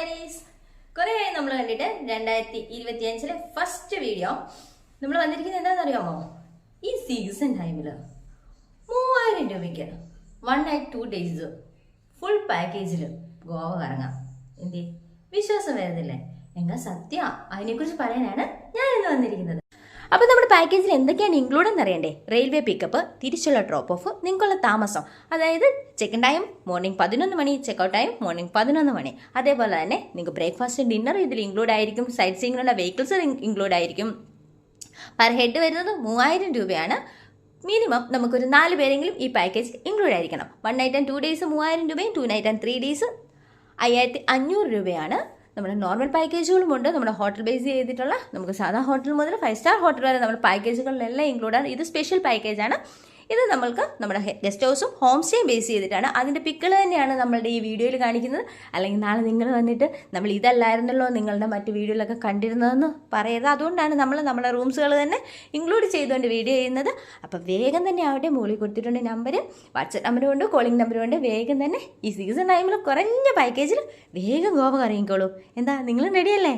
കാന്താരീസ് കുറേ നമ്മൾ കണ്ടിട്ട് രണ്ടായിരത്തി ഇരുപത്തി അഞ്ചിലെ ഫസ്റ്റ് വീഡിയോ നമ്മൾ വന്നിരിക്കുന്നത് എന്താണെന്ന് അറിയാമോ ഈ സീസൺ ടൈമിൽ മൂവായിരം രൂപയ്ക്ക് one night two days full പാക്കേജിൽ ഗോവ കറങ്ങാം. എന്തേ? വിശ്വാസം വരുന്നില്ലേ എങ്കിൽ സത്യ? അതിനെക്കുറിച്ച് പറയാനാണ് ഞാൻ ഇന്ന് വന്നിരിക്കുന്നത്. അപ്പോൾ നമ്മുടെ പാക്കേജിൽ എന്തൊക്കെയാണ് ഇൻക്ലൂഡ് എന്ന് അറിയണ്ടേ? റെയിൽവേ പിക്കപ്പ് തിരിച്ചുള്ള ഡ്രോപ്പ് ഓഫ് നിങ്ങൾക്കുള്ള താമസം. അതായത് ചെക്കിൻ ടൈം മോർണിംഗ് പതിനൊന്ന് മണി ചെക്കൗട്ട് ടൈം മോർണിംഗ് പതിനൊന്ന് മണി. അതേപോലെ തന്നെ നിങ്ങൾക്ക് ബ്രേക്ക്ഫാസ്റ്റ് ഡിന്നർ ഇതിൽ ഇൻക്ലൂഡ് ആയിരിക്കും. സൈറ്റ് സീങ്ങിനുള്ള വെഹിക്കിൾസ് ഇൻക്ലൂഡ് ആയിരിക്കും. പെർ ഹെഡ് വരുന്നത് മൂവായിരം രൂപയാണ്. മിനിമം നമുക്കൊരു നാല് പേരെങ്കിലും ഈ പാക്കേജ് ഇൻക്ലൂഡ് ആയിരിക്കണം. One night and two days മൂവായിരം രൂപയും two night and three days അയ്യായിരത്തി അഞ്ഞൂറ് രൂപയാണ്. നമ്മുടെ നോർമൽ പാക്കേജുകളുമുണ്ട് നമ്മുടെ ഹോട്ടൽ ബേസ് ചെയ്തിട്ടുള്ള നമുക്ക് സാധാ ഹോട്ടൽ മുതൽ ഫൈവ് സ്റ്റാർ ഹോട്ടൽ വരെ നമ്മുടെ പാക്കേജുകളിലെല്ലാം ഇൻക്ലൂഡ് ആണ്. ഇത് സ്പെഷ്യൽ പാക്കേജാണ് ഇത് നമ്മൾക്ക് നമ്മുടെ ഗസ്റ്റ് ഹൗസും ഹോം സ്റ്റേയും ബേസ് ചെയ്തിട്ടാണ്. അതിന്റെ പിക്കൾ തന്നെയാണ് നമ്മളുടെ ഈ വീഡിയോയിൽ കാണിക്കുന്നത്. അല്ലെങ്കിൽ നാളെ നിങ്ങൾ വന്നിട്ട് നമ്മൾ ഇതല്ലായിരുന്നല്ലോ നിങ്ങളുടെ മറ്റ് വീഡിയോയിലൊക്കെ കണ്ടിരുന്നതെന്ന് പറയരുത്. അതുകൊണ്ടാണ് നമ്മൾ നമ്മുടെ റൂംസുകൾ തന്നെ ഇൻക്ലൂഡ് ചെയ്തുകൊണ്ട് വീഡിയോ ചെയ്യുന്നത്. അപ്പോൾ വേഗം തന്നെ ആവട്ടെ മുകളിൽ കൊടുത്തിട്ടുണ്ട് നമ്പർ വാട്സപ്പ് നമ്പറും ഉണ്ട് കോളിംഗ് നമ്പറും ഉണ്ട്. വേഗം തന്നെ ഈ സീസൺ ടൈമിൽ കുറഞ്ഞ പാക്കേജിൽ വേഗം ഗോവ കറങ്ങിക്കോളൂ. എന്താ നിങ്ങൾ റെഡിയല്ലേ